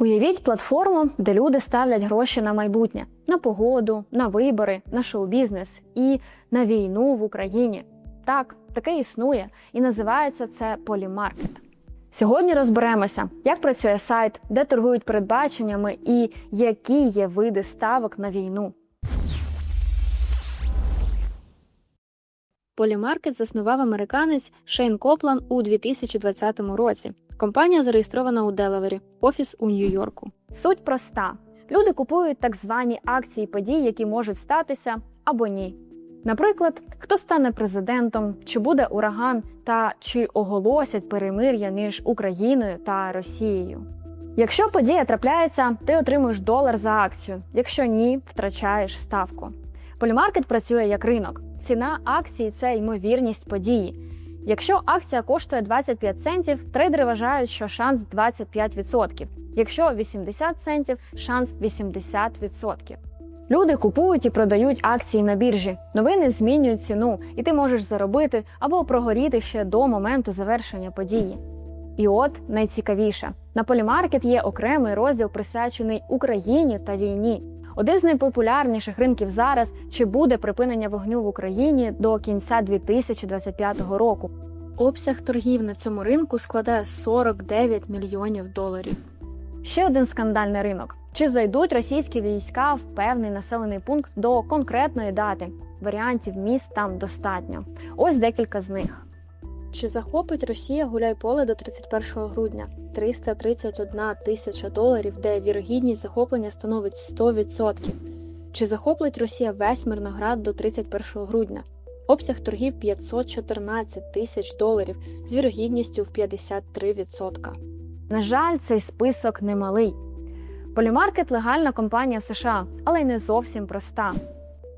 Уявіть платформу, де люди ставлять гроші на майбутнє, на погоду, на вибори, на шоу-бізнес і на війну в Україні. Так, таке існує, і називається це полімаркет. Сьогодні розберемося, як працює сайт, де торгують передбаченнями і які є види ставок на війну. Полімаркет заснував американець Шейн Коплан у 2020 році. Компанія зареєстрована у Делавері, офіс у Нью-Йорку. Суть проста: люди купують так звані акції подій, які можуть статися або ні. Наприклад, хто стане президентом, чи буде ураган, та чи оголосять перемир'я між Україною та Росією. Якщо подія трапляється, ти отримуєш долар за акцію. Якщо ні, втрачаєш ставку. Полімаркет працює як ринок. Ціна акції це ймовірність події. Якщо акція коштує 25 центів, трейдери вважають, що шанс 25%. Якщо 80 центів, шанс 80%. Люди купують і продають акції на біржі. Новини змінюють ціну, і ти можеш заробити або прогоріти ще до моменту завершення події. І от найцікавіше: на полімаркет є окремий розділ присвячений Україні та війні. Один з найпопулярніших ринків зараз чи буде припинення вогню в Україні до кінця 2025 року. Обсяг торгів на цьому ринку складає 49 мільйонів доларів. Ще один скандальний ринок: чи зайдуть російські війська в певний населений пункт до конкретної дати? Варіантів міст там достатньо. Ось декілька з них. Чи захопить Росія гуляйполе до 31 грудня? 331 тисяча доларів, де вірогідність захоплення становить 100%. Чи захоплить Росія весь Мирноград до 31 грудня? Обсяг торгів 514 тисяч доларів з вірогідністю в 53%. На жаль, цей список немалий. Полімаркет легальна компанія в США, але й не зовсім проста.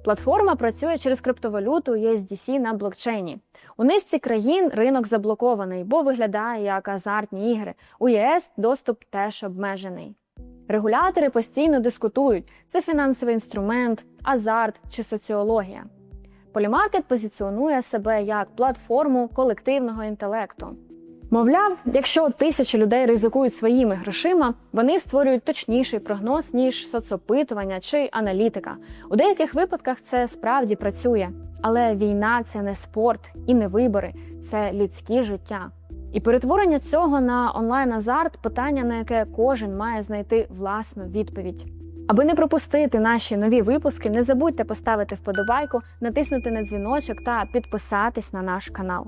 Платформа працює через криптовалюту USDC на блокчейні. У низці країн ринок заблокований, бо виглядає як азартні ігри. У ЄС доступ теж обмежений. Регулятори постійно дискутують: це фінансовий інструмент, азарт чи соціологія. Полімаркет позиціонує себе як платформу колективного інтелекту. Мовляв, якщо тисячі людей ризикують своїми грошима, вони створюють точніший прогноз ніж соцопитування чи аналітика. У деяких випадках це справді працює, але війна це не спорт і не вибори, це людські життя. І перетворення цього на онлайн азарт питання, на яке кожен має знайти власну відповідь. Аби не пропустити наші нові випуски, не забудьте поставити вподобайку, натиснути на дзвіночок та підписатись на наш канал.